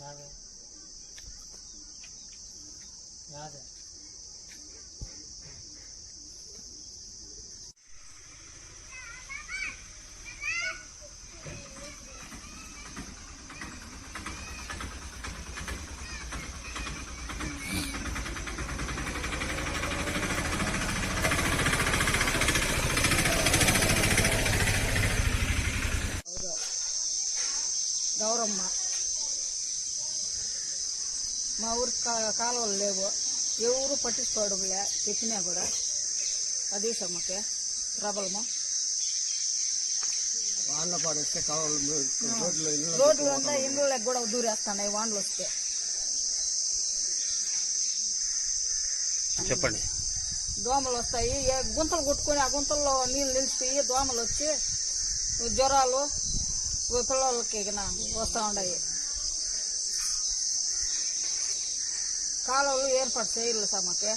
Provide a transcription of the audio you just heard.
யாரு யாரு கௌரம்மா మా ఊరు కాలువలు లేవు ఎవరు లే పెట్టినా కూడా అది సమకే ప్రాబ్లము రోడ్లు అంతా ఇండ్లకి కూడా దూరేస్తున్నాయి వానలు వస్తే చెప్పండి దోమలు వస్తాయి గుంతలు కొట్టుకొని ఆ గుంతల్లో నీళ్ళు నిలిచిపోయి దోమలు వచ్చి జ్వరాలు పిల్లలకి వస్తూ ఉన్నాయి கால ஏற்பாடு செய்யல சமக்கு